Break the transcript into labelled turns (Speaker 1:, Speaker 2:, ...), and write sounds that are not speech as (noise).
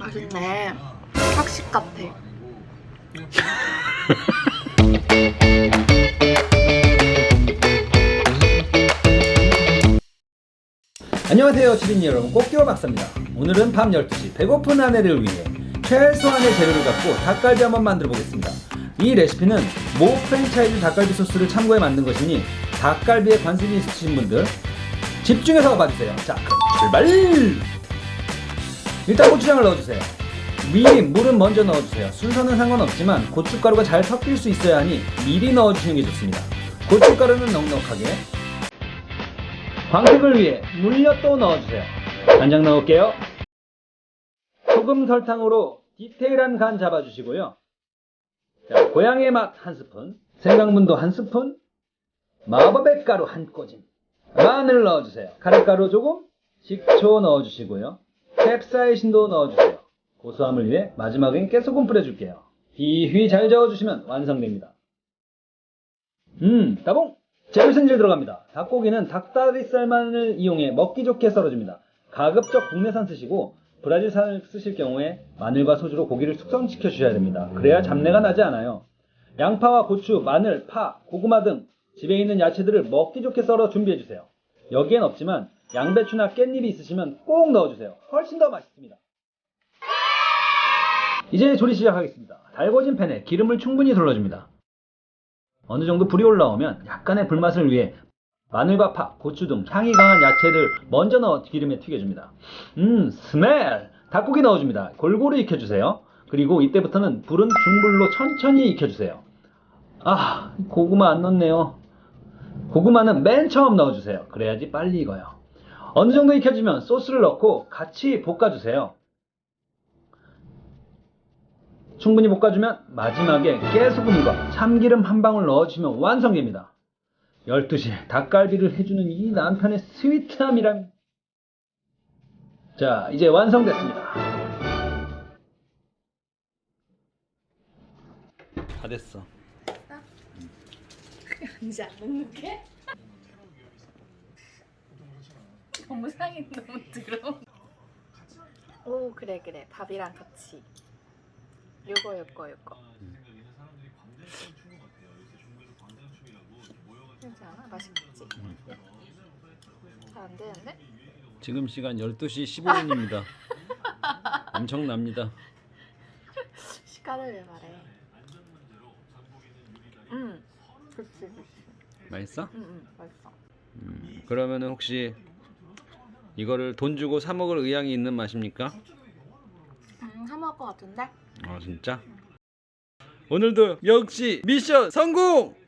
Speaker 1: 맛있네. 학식 같아. (laughs)
Speaker 2: 안녕하세요 주린 여러분. 꽃기호 박사입니다. 오늘은 밤 12시 배고픈 아내를 위해 최소한의 재료를 갖고 닭갈비 한번 만들어 보겠습니다. 이 레시피는 모 프랜차이즈 닭갈비 소스를 참고해 만든 것이니 닭갈비에 관심이 있으신 분들 집중해서 봐주세요. 자 출발 일단 고추장을 넣어주세요 미리 물은 먼저 넣어주세요 순서는 상관없지만 고춧가루가 잘 섞일 수 있어야 하니 미리 넣어주시는 게 좋습니다 고춧가루는 넉넉하게 광택을 위해 물엿 또 넣어주세요. 간장 넣을게요. 소금 설탕으로 디테일한 간 잡아주시고요. 자, 고향의 맛 한 스푼, 생강분도 한 스푼, 마법의 가루 한 꼬집, 마늘 넣어주세요. 카레가루 조금, 식초 넣어주시고요. 캡사이신도 넣어주세요. 고소함을 위해 마지막엔 깨소금 뿌려줄게요. 휘휘 잘 저어주시면 완성됩니다. 음, 따봉! 재료 손질 들어갑니다. 닭고기는 닭다리살만을 이용해 먹기 좋게 썰어줍니다. 가급적 국내산 쓰시고 브라질산을 쓰실 경우에 마늘과 소주로 고기를 숙성시켜 주셔야 됩니다. 그래야 잡내가 나지 않아요. 양파와 고추, 마늘, 파, 고구마 등 집에 있는 야채들을 먹기 좋게 썰어 준비해 주세요. 여기엔 없지만 양배추나 깻잎이 있으시면 꼭 넣어주세요. 훨씬 더 맛있습니다. 이제 조리 시작하겠습니다. 달궈진 팬에 기름을 충분히 둘러줍니다. 어느 정도 불이 올라오면 약간의 불맛을 위해 마늘과 파, 고추 등 향이 강한 야채를 먼저 넣어 기름에 튀겨줍니다. 음, 스멜! 닭고기 넣어줍니다. 골고루 익혀주세요. 그리고 이때부터는 불은 중불로 천천히 익혀주세요. 아, 고구마 안 넣네요. 고구마는 맨 처음 넣어주세요. 그래야지 빨리 익어요. 어느 정도 익혀지면 소스를 넣고 같이 볶아주세요. 충분히 볶아주면 마지막에 깨소금과 참기름 한 방울 넣어주시면 완성됩니다. 12시에 닭갈비를 해주는 이 남편의 스위트함이란 자 이제 완성됐습니다. 다 됐어. (laughs)
Speaker 1: 이제 안 먹는 게? 너무 상이 너무 더러워. 오 그래 그래 밥이랑 같이. 요거 요거 요거. 괜지 않아? 맛있겠지? 잘 안 되는데?
Speaker 2: 지금 시간 12시 15분입니다. (laughs) 엄청납니다.
Speaker 1: 시간을 왜 말해? 음, 그치 그치.
Speaker 2: 맛있어?
Speaker 1: 음, 음, 맛있어.
Speaker 2: 음, 그러면은 혹시 이거를 돈 주고 사 먹을 의향이 있는 맛입니까?
Speaker 1: 음, 사 먹을 것 같은데?
Speaker 2: 아 진짜? 오늘도 역시 미션 성공!